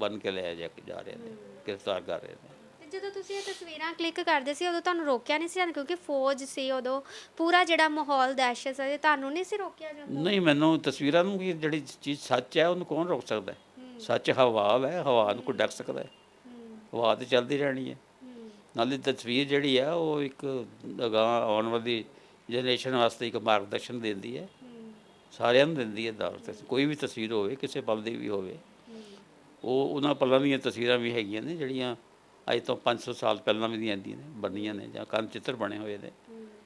ਬਨ ਕੇ ਲੈ ਜਾ ਕੇ ਜਾ ਰਹੇ ਨੇ ਗ੍ਰਿਫਤਾਰ ਕਰ ਰਹੇ ਨੇ। ਜਦੋਂ ਤੁਸੀਂ ਇਹ ਤਸਵੀਰਾਂ ਕਲਿੱਕ ਕਰਦੇ ਸੀ ਉਦੋਂ ਤੁਹਾਨੂੰ ਰੋਕਿਆ ਨਹੀਂ ਸੀ ਕਿਉਂਕਿ ਫੌਜ ਸੀ ਉਦੋਂ ਪੂਰਾ ਜਿਹੜਾ ਮਾਹੌਲ ਦਹਿਸ਼ਤ ਸੀ ਤੁਹਾਨੂੰ ਨਹੀਂ ਸੀ ਰੋਕਿਆ ਜਾਂਦਾ? ਨਹੀਂ ਮੈਨੂੰ ਤਸਵੀਰਾਂ ਨੂੰ ਕੀ ਜਿਹੜੀ ਚੀਜ਼ ਸੱਚ ਹੈ ਉਹਨੂੰ ਕੌਣ ਰੋਕ ਸਕਦਾ? ਹੈ? ਸੱਚ ਹਵਾ ਹੈ ਹਵਾ ਨੂੰ ਕੋਈ ਡੱਕ ਸਕਦਾ ਹੈ। ਹਵਾ ਤੇ ਚੱਲਦੀ ਰਹਿਣੀ ਹੈ। ਨਾਲੇ ਤਸਵੀਰ ਜਿਹੜੀ ਹੈ ਉਹ ਇੱਕ ਅਗਾਂਹ ਆਉਣ ਵਾਲੀ ਜਨਰੇਸ਼ਨ ਵਾਸਤੇ ਇੱਕ ਮਾਰਗਦਰਸ਼ਨ ਦਿੰਦੀ ਹੈ। ਸਾਰਿਆਂ ਨੂੰ ਦਿੰਦੀ ਹੈ ਦਾਵਤ ਕੋਈ ਵੀ ਤਸਵੀਰ ਹੋਵੇ ਕਿਸੇ ਪਲ ਦੀ ਵੀ ਹੋਵੇ। ਉਹ ਉਹਨਾਂ ਪਲਾਂ ਦੀਆਂ ਤਸਵੀਰਾਂ ਵੀ ਹੈਗੀਆਂ ਨੇ ਜਿਹੜੀਆਂ ਅੱਜ ਤੋਂ 500 ਸਾਲ ਪਹਿਲਾਂ ਵੀ ਦੀਆਂ ਆਉਂਦੀਆਂ ਨੇ ਬਣੀਆਂ ਨੇ ਜਾਂ ਕੰਨ ਚਿੱਤਰ ਬਣੇ ਹੋਏ ਨੇ।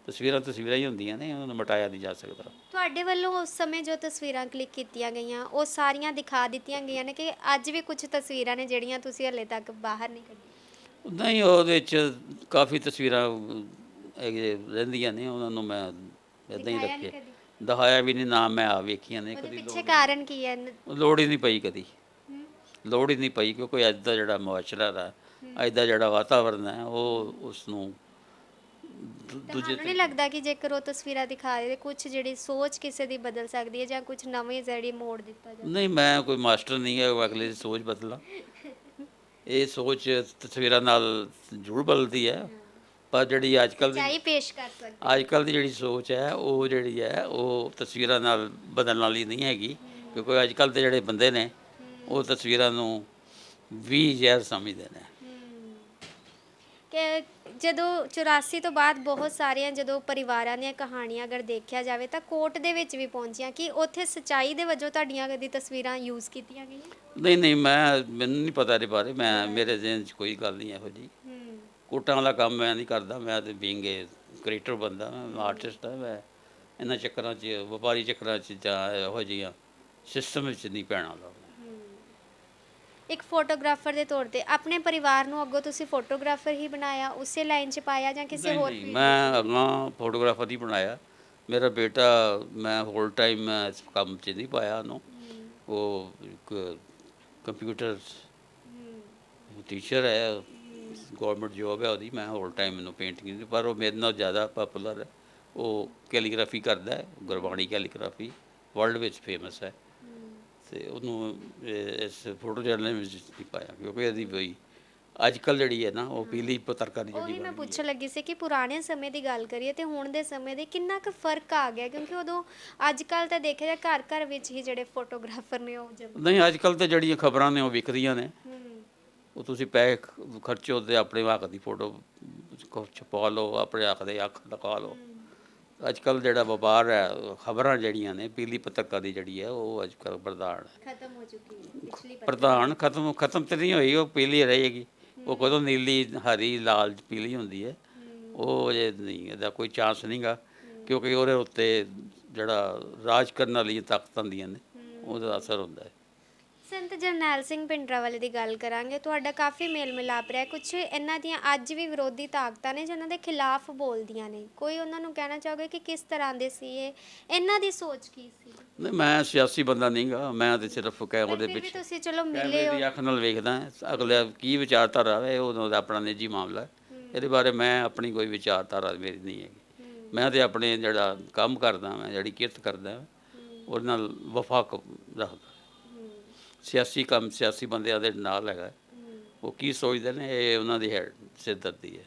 ਤਸਵੀਰਾਂ ਤਸਵੀਰਾਂ ਹੀ ਹੁੰਦੀਆਂ ਨੇ ਉਹਨਾਂ ਨੂੰ ਮਿਟਾਇਆ ਨਹੀਂ ਜਾ ਸਕਦਾ। ਤੁਹਾਡੇ ਵੱਲੋਂ ਉਸ ਸਮੇਂ ਜੋ ਤਸਵੀਰਾਂ ਕਲਿੱਕ ਕੀਤੀਆਂ ਗਈਆਂ ਉਹ ਸਾਰੀਆਂ ਦਿਖਾ ਦਿੱਤੀਆਂ ਗਈਆਂ ਨੇ ਕਿ ਅੱਜ ਵੀ ਕੁਝ ਤਸਵੀਰਾਂ ਨੇ ਜਿਹੜੀਆਂ ਤੁਸੀਂ ਹਲੇ ਤੱਕ ਬਾਹਰ ਨਹੀਂ ਕੱਢੀਆਂ? ਨਹੀਂ ਉਹਦੇ ਵਿੱਚ ਕਾਫੀ ਤਸਵੀਰਾਂ ਰਹਿੰਦੀਆਂ ਨੇ ਉਹਨਾਂ ਨੂੰ ਮੈਂ ਇਦਾਂ ਹੀ ਦਿਖਾਇਆ ਨੀ ਰੱਖੇ ਦਿਖਾਇਆ ਵੀ ਨਹੀਂ ਨਾ ਮੈਂ ਆ ਵੇਖੀਆਂ ਨੇ ਉਹਦੇ ਕਦੀ ਪਿੱਛੇ ਕਾਰਨ ਕੀ ਹੈ? ਨ- ਲੋੜ ਹੀ ਨਹੀਂ ਪਈ ਕਦੀ। ਹਮ? ਲੋੜ ਹੀ ਨਹੀਂ ਪਈ ਕਿਉਂਕਿ ਅੱਜ ਦਾ ਜਿਹੜਾ ਮੁਆਸ਼ਰਾ ਹੈ। ਅੱਜ ਦਾ ਜਿਹੜਾ ਵਾਤਾਵਰਨ ਹੈ ਉਹ ਉਸ ਨੂੰ ਦੂ- ਦੂਜੇ ਤੁਹਾਨੂੰ ਨਹੀਂ ਲੱਗਦਾ ਕਿ ਜੇਕਰ ਉਹ ਤਸਵੀਰਾਂ ਦਿਖਾ ਰਹੇ ਕੁਝ ਜਿਹੜੀ ਸੋਚ ਕਿਸੇ ਦੀ ਬਦਲ ਸਕਦੀ ਹੈ ਜਾਂ ਕੁਝ ਨਵੇਂ ਜਿਹੜੀ ਮੋੜ ਦਿੱਤਾ ਜਾਵੇ? ਨਹੀਂ ਮੈਂ ਕੋਈ ਮਾਸਟਰ ਨਹੀਂ ਹੈ ਉਹ ਅਗਲੇ ਦੀ ਸੋਚ ਬਦਲਾਂ। *laughs* ਇਹ ਸੋਚ ਤਸਵੀਰਾਂ ਨਾਲ ਜ਼ਰੂਰ ਬਦਲਦੀ ਹੈ। ਪਰ ਜਿਹੜੀ ਅੱਜ ਕੱਲ੍ਹ ਦੀ ਚਾਹੀ ਪੇਸ਼ ਕਰ ਸਕਦੇ ਅੱਜ ਕੱਲ੍ਹ ਦੀ ਜਿਹੜੀ ਸੋਚ ਹੈ ਉਹ ਜਿਹੜੀ ਹੈ ਉਹ ਤਸਵੀਰਾਂ ਨਾਲ ਬਦਲਣ ਵਾਲੀ ਨਹੀਂ ਹੈਗੀ ਕਿਉਂਕਿ ਅੱਜ ਕੱਲ੍ਹ ਦੇ ਜਿਹੜੇ ਬੰਦੇ ਨੇ ਉਹ ਤਸਵੀਰਾਂ ਨੂੰ ਵੀ ਜ਼ਹਿਰ ਸਮਝਦੇ ਨੇ। ਕਿ ਜਦੋਂ 84 ਤੋਂ ਬਾਅਦ ਬਹੁਤ ਸਾਰੀਆਂ ਜਦੋਂ ਪਰਿਵਾਰਾਂ ਦੀਆਂ ਕਹਾਣੀਆਂ ਅਗਰ ਦੇਖਿਆ ਜਾਵੇ ਤਾਂ ਕੋਰਟ ਦੇ ਵਿੱਚ ਵੀ ਪਹੁੰਚੀਆਂ। ਕਿ ਉੱਥੇ ਸਚਾਈ ਦੇ ਵਜੋਂ ਤੁਹਾਡੀਆਂ ਕਦੀ ਤਸਵੀਰਾਂ ਯੂਜ਼ ਕੀਤੀਆਂ ਗਈਆਂ? ਨਹੀਂ ਨਹੀਂ ਮੈਂ ਮੈਨੂੰ ਨਹੀਂ ਪਤਾ ਇਹਦੇ ਬਾਰੇ ਮੈਂ ਮੇਰੇ ਜ਼ਿਹਨ 'ਚ ਕੋਈ ਗੱਲ ਨਹੀਂ ਇਹੋ ਜੀ ਕੋਟਾਂ ਵਾਲਾ ਕੰਮ ਮੈਂ ਨਹੀਂ ਕਰਦਾ ਮੈਂ ਤੇ ਬੀਂਗ ਏ ਕ੍ਰੀਏਟਰ ਬੰਦਾ ਮੈਂ ਆਰਟਿਸਟ ਹਾਂ ਮੈਂ ਇਹਨਾਂ ਚੱਕਰਾਂ 'ਚ ਵਪਾਰੀ ਚੱਕਰਾਂ 'ਚ ਜਾਂ ਇਹੋ ਜਿਹੀਆਂ ਸਿਸਟਮ ਵਿੱਚ ਨਹੀਂ ਪੈਣਾ ਲਾਉਣਾ ਇੱਕ ਫੋਟੋਗ੍ਰਾਫਰ ਦੇ ਤੌਰ ਤੇ ਆਪਣੇ ਪਰਿਵਾਰ ਨੂੰ ਅੱਗੋਂ ਤੁਸੀਂ ਫੋਟੋਗ੍ਰਾਫਰ ਹੀ ਬਣਾਇਆ ਉਸੇ ਲਾਈਨ 'ਚ ਪਾਇਆ ਜਾਂ ਕਿਸੇ ਹੋਰ ਨਹੀਂ, ਮੈਂ ਅਗਾਂ ਫੋਟੋਗ੍ਰਾਫਰ ਹੀ ਬਣਾਇਆ। ਮੇਰਾ ਬੇਟਾ ਮੈਂ ਹੋਲ ਟਾਈਮ ਇਸ ਕੰਮ 'ਚ ਨਹੀਂ ਪਾਇਆ ਉਹਨੂੰ। ਉਹ ਕੰਪਿਊਟਰ ਟੀਚਰ ਹੈ। ਗਵਰਨਮੈਂਟ ਜੋਬ ਹੈ ਉਹਦੀ ਮੈਂ ਹੋਲ ਟਾਈਮ ਮੈਨੂੰ ਪੇਂਟਿੰਗ ਦੀ ਪਰ ਉਹ ਮੇਰੇ ਨਾਲ ਜ਼ਿਆਦਾ ਪਪੂਲਰ ਹੈ। ਉਹ ਕੈਲੀਗ੍ਰਾਫੀ ਕਰਦਾ ਹੈ ਗੁਰਬਾਣੀ ਕੈਲੀਗ੍ਰਾਫੀ ਵਰਲਡ ਵਿੱਚ ਫੇਮਸ ਹੈ। ਤੇ ਉਹਨੂੰ ਇਸ ਫੋਟੋ ਜਰਨਲ ਵਿੱਚ ਨਹੀਂ ਪਾਇਆ ਕਿਉਂਕਿ ਇਹਦੀ ਕੋਈ ਅੱਜ ਕੱਲ ਜਿਹੜੀ ਹੈ ਨਾ ਉਹ ਪੀਲੀ ਪੱਤਰਕਾਰੀ ਜਿਹੜੀ ਉਹੀ ਮੈਂ। ਪੁੱਛਣ ਲੱਗੀ ਸੀ ਕਿ ਪੁਰਾਣੇ ਸਮੇਂ ਦੀ ਗੱਲ ਕਰੀਏ ਤੇ ਹੁਣ ਦੇ ਸਮੇਂ ਦੇ ਕਿੰਨਾ ਕੁ ਫ਼ਰਕ ਆ ਗਿਆ ਕਿਉਂਕਿ ਉਦੋਂ ਅੱਜ ਕੱਲ ਤਾਂ ਦੇਖਿਆ ਜਾ ਘਰ ਘਰ ਵਿੱਚ ਹੀ ਜਿਹੜੇ ਫੋਟੋਗ੍ਰਾਫਰ ਨੇ ਉਹ ਨਹੀਂ ਅੱਜ ਕੱਲ ਤੇ ਜਿਹੜੀਆਂ ਖਬਰਾਂ ਨੇ ਉਹ ਵਿਕਦੀਆਂ ਨੇ। ਉਹ ਤੁਸੀਂ ਪੈਸੇ ਖ- ਖਰਚੋ ਤੇ ਆਪਣੇ ਹੱਕ ਦੀ ਫੋਟੋ ਛਪਾ ਲਓ ਆਪਣੇ ਹੱਕ ਦੇ ਅੱਖ ਲਗਾ ਲਓ। ਅੱਜ ਕੱਲ ਜਿਹੜਾ ਵਪਾਰ ਹੈ ਖਬਰਾਂ ਜਿਹੜੀਆਂ ਨੇ ਪੀਲੀ ਪੱਤਰਕਾਰੀ ਜਿਹੜੀ ਹੈ ਉਹ ਅੱਜ ਕੱਲ ਪ੍ਰਧਾਨ ਹੈ। ਖਤਮ ਹੋ ਚੁੱਕੀ ਹੈ ਪਿਛਲੀ ਪੱਤਰ- ਪ੍ਰਧਾਨ ਖਤਮ ਖਤਮ ਤੇ ਨਹੀਂ ਹੋਈ ਉਹ ਪੀਲੀ ਰਹੇਗੀ। ਉਹ ਕਦੋਂ ਨੀਲੀ ਹਰੀ ਲਾਲ ਪੀਲੀ ਹੁੰਦੀ ਹੈ ਉਹ ਜੇ ਨਹੀਂ ਇਹਦਾ ਕੋਈ ਚਾਂਸ ਨਹੀਂਗਾ ਕਿਉਂਕਿ ਉਹਦੇ ਉੱਤੇ ਜਿਹੜਾ ਰਾਜ ਕਰਨ ਵਾਲੀਆਂ ਤਾਕਤਾਂ ਹੁੰਦੀਆਂ ਨੇ ਉਹਦਾ ਅਸਰ ਹੁੰਦਾ ਹੈ। ਸੰਤ ਜਰਨੈਲ ਸਿੰਘ ਪਿੰਡਰਾ ਵਾਲੇ ਦੀ ਗੱਲ ਕਰਾਂਗੇ ਤੁਹਾਡਾ ਕਾਫੀ ਮੇਲ ਮਿਲਾਪ ਰਿਹਾ। ਕੁਝ ਇਹਨਾਂ ਦੀਆਂ ਅੱਜ ਵੀ ਵਿਰੋਧੀ ਤਾਕਤਾਂ ਨੇ ਜਿਨ੍ਹਾਂ ਦੇ ਖਿਲਾਫ ਬੋਲਦੀਆਂ ਨੇ। ਕੋਈ ਉਹਨਾਂ ਨੂੰ ਕਹਿਣਾ ਚਾਹੋਗੇ ਕਿ ਕਿਸ ਤਰ੍ਹਾਂ ਦੇ ਸੀ ਇਹ? ਇਹਨਾਂ ਦੀ ਸੋਚ ਕੀ ਸੀ? ਨਹੀਂ ਮੈਂ ਸਿਆਸੀ ਬੰਦਾ ਨਹੀਂਗਾ। ਮੈਂ ਤੇ ਸਿਰਫ ਕਹਿ ਉਹਦੇ ਫਿਰ ਵੀ ਪਿੱਛੇ ਤੁਸੀਂ ਚਲੋ ਮਿਲੇ ਹੋ। ਦੀ ਅੱਖ ਨਾਲ ਵੇਖਦਾ। ਅਗਲਾ ਕੀ ਵਿਚਾਰਧਾਰਾ ਹੈ ਉਹ ਉਹਦਾ ਆਪਣਾ ਨਿੱਜੀ ਮਾਮਲਾ। ਹੈ। ਇਹਦੇ ਬਾਰੇ ਮੈਂ ਆਪਣੀ ਕੋਈ ਵਿਚਾਰਧਾਰਾ ਮੇਰੀ ਨਹੀਂ ਹੈਗੀ। ਮੈਂ ਤੇ ਆਪਣੇ ਜਿਹੜਾ ਕੰਮ ਕਰਦਾ ਮੈਂ ਜਿਹੜੀ ਕਿਰਤ ਕਰਦਾ ਉਹਦੇ ਨਾਲ ਵਫਾ ਰੱਖਦਾ। ਸਿਆਸੀ ਕੰਮ ਸਿਆਸੀ ਬੰਦਿਆਂ ਦੇ ਨਾਲ ਹੈਗਾ। ਉਹ ਕੀ ਸੋਚਦੇ ਨੇ ਇਹ ਉਹਨਾਂ ਦੀ ਹੈ ਸਿੱਧਤੀ ਹੈ।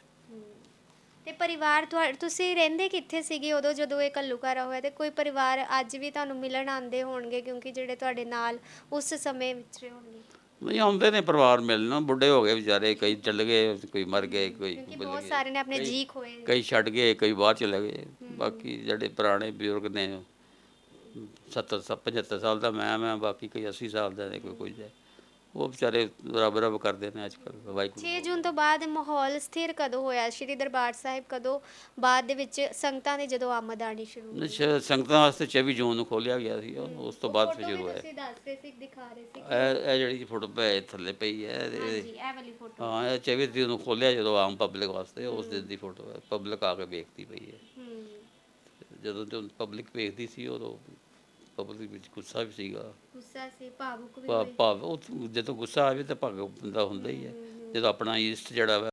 ਤੇ ਪਰਿਵਾਰ ਤੁਸੀਂ ਰਹਿੰਦੇ ਕਿੱਥੇ ਸੀਗੇ ਉਦੋਂ ਜਦੋਂ ਇਹ ਘੱਲੂਘਾਰਾ ਹੋਇਆ? ਤੇ ਕੋਈ ਪਰਿਵਾਰ ਅੱਜ ਵੀ ਤੁਹਾਨੂੰ ਮਿਲਣ ਆਉਂਦੇ ਹੋਣਗੇ ਕਿਉਂਕਿ ਜਿਹੜੇ ਤੁਹਾਡੇ ਨਾਲ ਉਸ ਸਮੇਂ ਵਿਚਰੇ ਹੋਣਗੇ? ਨਹੀਂ ਆਉਂਦੇ ਨੇ ਪਰਿਵਾਰ ਮਿਲਣ। ਬੁੱਢੇ ਹੋ ਗਏ ਵਿਚਾਰੇ ਕਈ ਚੱਲ ਗਏ ਕੋਈ ਮਰ ਗਏ ਕੋਈ ਬਹੁਤ। ਸਾਰੇ ਨੇ ਆਪਣੇ ਜੀ ਖੋਏ। ਕਈ ਛੱਡ ਗਏ ਕਈ ਬਾਹਰ ਚਲੇ ਗਏ। ਬਾਕੀ ਜਿਹੜੇ ਪੁਰਾਣੇ ਬਜ਼ੁਰਗ ਨੇ 70 75 ਸਾਲ ਦਾ ਮੈਂ ਮੈਂ ਬਾਕੀ ਕੋਈ 80 ਸਾਲ ਦਾ ਨੇ ਕੋਈ ਹੈ ਉਹ ਵਿਚਾਰੇ ਰੱਬ ਰੱਬ ਕਰਦੇ ਨੇ ਅੱਜ ਕੱਲ੍ਹ ਵਾਹਿਗੁਰੂ। 6 ਜੂਨ ਤੋਂ ਬਾਅਦ ਮਾਹੌਲ ਸਥਿਰ ਕਦੋਂ ਹੋਇਆ? ਸ਼੍ਰੀ ਦਰਬਾਰ ਸਾਹਿਬ ਕਦੋਂ ਬਾਅਦ ਦੇ ਵਿੱਚ ਸੰਗਤਾਂ ਦੀ ਜਦੋਂ ਆਮਦ ਆਣੀ ਸ਼ੁਰੂ ਹੋਈ? ਸੰਗਤਾਂ ਵਾਸਤੇ 24 ਜੂਨ ਨੂੰ ਖੋਲਿਆ ਗਿਆ ਸੀ ਉਸ ਤੋਂ ਬਾਅਦ ਫਿਰ ਸ਼ੁਰੂ ਹੋਇਆ। ਤੁਸੀਂ ਦੱਸ ਰਹੇ ਸੀ ਦਿਖਾ ਰਹੇ ਸੀ। ਇਹ ਇਹ ਜਿਹੜੀ ਫੋਟੋ ਪੈ ਥੱਲੇ ਪਈ ਹੈ ਇਹ- ਹਾਂਜੀ ਇਹ ਵਾਲੀ ਫੋਟੋ। ਹਾਂ ਇਹ 24 ਤਰੀਕ ਨੂੰ ਖੋਲਿਆ ਜਦੋਂ ਆਮ ਪਬਲਿਕ ਵਾਸਤੇ ਉਸ ਦਿਨ ਦੀ ਫੋਟੋ ਹੈ। ਪਬਲਿਕ ਆ ਕੇ ਵੇਖਦੀ ਪਈ ਹੈ। ਹੂੰ। ਜਦੋਂ ਤੇ ਪਬਲਿਕ ਵੇਖਦੀ ਸੀ ਉਦੋਂ ਪਬਲਿਕ ਵਿੱਚ ਗੁੱਸਾ ਵੀ ਸੀਗਾ। ਗੁੱਸਾ ਸੀ ਭਾਵੁਕ ਵੀ ਹੋਏ। ਭਾਵ ਉਹ ਜਦੋਂ ਗੁੱਸਾ ਆਵੇ ਤਾਂ ਭਾਗ ਬੰਦਾ ਹੁੰਦਾ ਹੀ ਹੈ। ਜਦੋਂ ਆਪਣਾ ਈਸਟ ਜਿਹੜਾ ਵਾ